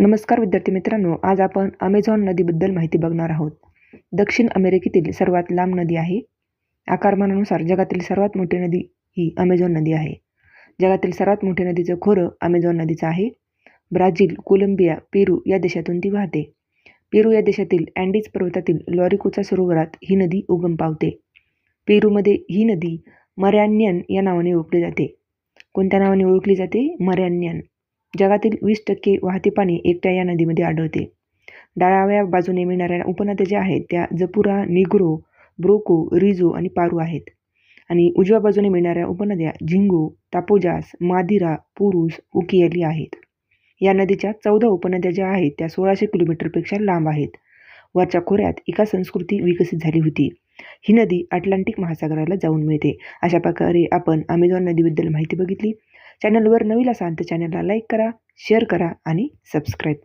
नमस्कार विद्यार्थी मित्रांनो आज आपण अमेझॉन नदीबद्दल माहिती बघणार आहोत. दक्षिण अमेरिकेतील सर्वात लांब नदी आहे. आकारमानानुसार जगातील सर्वात मोठी नदी ही अमेझॉन नदी आहे. जगातील सर्वात मोठ्या नदीचं खोरं अमेझॉन नदीचं आहे. ब्राझील कोलंबिया पेरू या देशातून ती वाहते. पेरू या देशातील अँडीज पर्वतातील लॉरिकोचा सरोवरात ही नदी उगम पावते. पेरूमध्ये ही नदी मर्यान्यन या नावाने ओळखली जाते. कोणत्या नावाने ओळखली जाते? मर्यान्यन जगातील वीस टक्के वाहते पाणी एकट्या या नदीमध्ये आढळते. डाव्या बाजूने मिळणाऱ्या उपनद्या ज्या आहेत त्या जपुरा निग्रो ब्रोको रिझो आणि पारू आहेत. आणि उजव्या बाजूने मिळणाऱ्या उपनद्या झिंगो तापोजास मादिरा पुरुष उकियाली आहेत. या नदीच्या चौदा उपनद्या ज्या आहेत त्या सोळाशे किलोमीटरपेक्षा लांब आहेत. वरच्या खोऱ्यात एका संस्कृती विकसित झाली होती. ही नदी अटलांटिक महासागराला जाऊन मिळते. अशा प्रकारे आपण अमेझॉन नदीबद्दल माहिती बघितली. चॅनलवर नवीन असाल तर चॅनलला लाईक करा शेअर करा आणि सबस्क्राईब